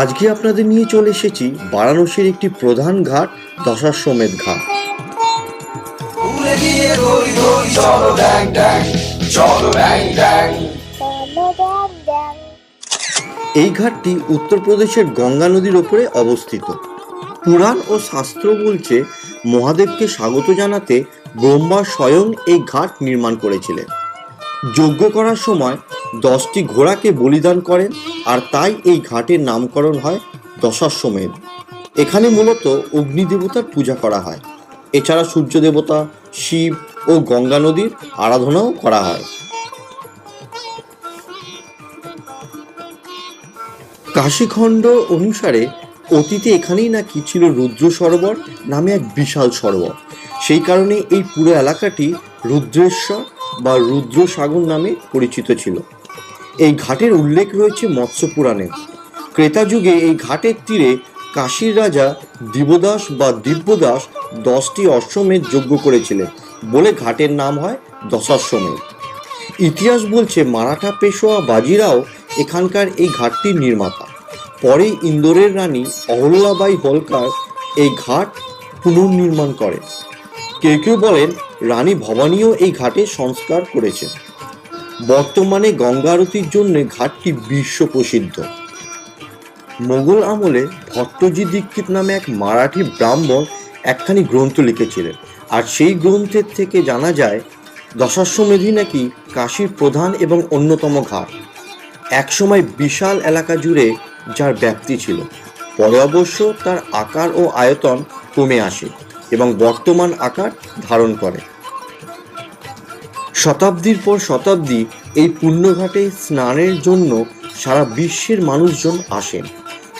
আজকে আপনাদের নিয়ে চলে এসেছি বারাণসীর একটি প্রধান ঘাট দশাশ্বমেধ ঘাট. এই ঘাটটি উত্তরপ্রদেশের গঙ্গা নদীর ওপরে অবস্থিত। পুরাণ ও শাস্ত্র বলছে মহাদেবকে স্বাগত জানাতে ব্রহ্মা স্বয়ং এই ঘাট নির্মাণ করেছিলেন। যজ্ঞ করার সময় দশটি ঘোড়াকে বলিদান করেন আর তাই এই ঘাটের নামকরণ হয় দশাশ্বমেধ। এখানে মূলত অগ্নি দেবতার পূজা করা হয়। এছাড়া সূর্য দেবতা, শিব ও গঙ্গা নদীর আরাধনাও করা হয়। কাশীখণ্ড অনুসারে অতীতে এখানেই নাকি ছিল রুদ্র সরোবর নামে এক বিশাল সরোবর। সেই কারণে এই পুরো এলাকাটি রুদ্রেশ্বর বা রুদ্র সাগর নামে পরিচিত ছিল। এই ঘাটের উল্লেখ রয়েছে মৎস্য পুরাণে। ক্রেতা যুগে এই ঘাটের তীরে কাশীর রাজা দিবদাস বা দিব্যদাস দশটি অশ্বমেধ যজ্ঞ করেছিলেন বলে ঘাটের নাম হয় দশাশ্বমেধ। ইতিহাস বলছে মারাঠা পেশোয়া বাজিরাও এখানকার এই ঘাটটির নির্মাতা। পরে ইন্দোরের রানী অহল্যাবাই হোলকার এই ঘাট পুনর্নির্মাণ করেন। কেউ কেউ বলেন রানী ভবানীও এই ঘাটে সংস্কার করেছেন। বর্তমানে গঙ্গা আরতির জন্য ঘাটটি বিশ্ব প্রসিদ্ধ মোগল আমলে ভট্টজি দীক্ষিত নামে এক মারাঠি ব্রাহ্মণ একখানি গ্রন্থ লিখেছিলেন। আর সেই গ্রন্থের থেকে জানা যায়, দশাশ্বমেধি নাকি কাশীর প্রধান এবং অন্যতম ঘাট। একসময় বিশাল এলাকা জুড়ে যার ব্যাপ্তি ছিল। পরে অবশ্য তার আকার ও আয়তন কমে আসে এবং বর্তমান আকার ধারণ করে। শতাব্দীর পর শতাব্দী এই পুণ্যঘাটে স্নানের জন্য সারা বিশ্বের মানুষজন আসেন।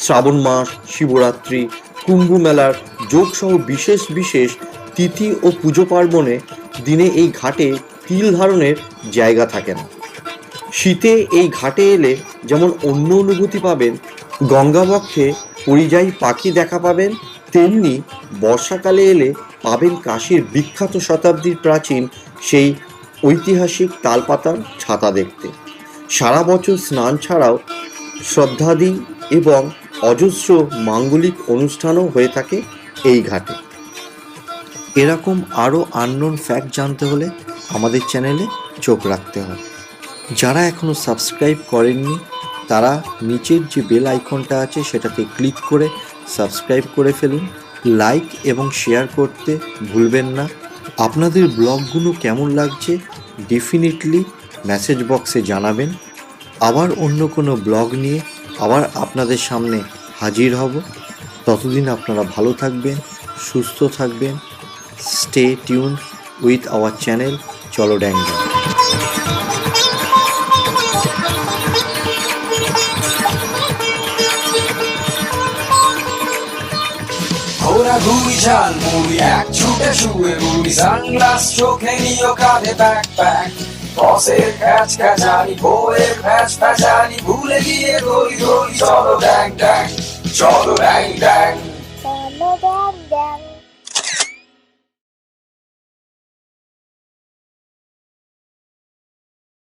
শ্রাবণ মাস, শিবরাত্রি, কুম্ভ মেলার যোগসহ বিশেষ বিশেষ তিথি ও পুজো পার্বণে দিনে এই ঘাটে তিল ধারণের জায়গা থাকে না শীতে এই ঘাটে এলে যেমন অন্য অনুভূতি পাবেন, গঙ্গাবক্ষে পরিযায়ী পাখি দেখা পাবেন, তেমনি বর্ষাকালে এলে পাবেন কাশীর বিখ্যাত শতাব্দীর প্রাচীন সেই ঐতিহাসিক তালপাতার ছাতা দেখতে। সারা বছর স্নান ছাড়াও শ্রদ্ধাদি এবং অজস্র মাঙ্গলিক অনুষ্ঠানও হয়ে থাকে এই ঘাটে। এরকম আরও আননোন ফ্যাক্ট জানতে হলে আমাদের চ্যানেলে চোখ রাখতে হবে যারা এখনও সাবস্ক্রাইব করেননি, তারা নিচের যে বেল আইকনটা আছে, সেটাতে ক্লিক করে সাবস্ক্রাইব করে ফেলুন। লাইক এবং শেয়ার করতে ভুলবেন না। আপনাদের ব্লগগুলো কেমন লাগছে ডেফিনেটলি মেসেজ বক্সে জানাবেন। আবার অন্য কোনো ব্লগ নিয়ে আবার আপনাদের সামনে হাজির হব। ততদিন আপনারা ভালো থাকবেন, সুস্থ থাকবেন। Stay tune with our channel চলো ড্যাঙ্গা টানা ঘুরিঝাল মুড়ি, এক ছুটে শুয়ে মুড়ি, সানগ্লাস চোখে নিও কাঁধে ব্যাক প্যাক বসের খ্যাচ খ্যাচানি বউয়ের ফ্যাচ ফ্যাচানি ভুলে গিয়ে দড়ি দড়ি, চলো ড্যাং ড্যাং চলো ড্যাং ড্যাং চলো ড্যাং ড্যাং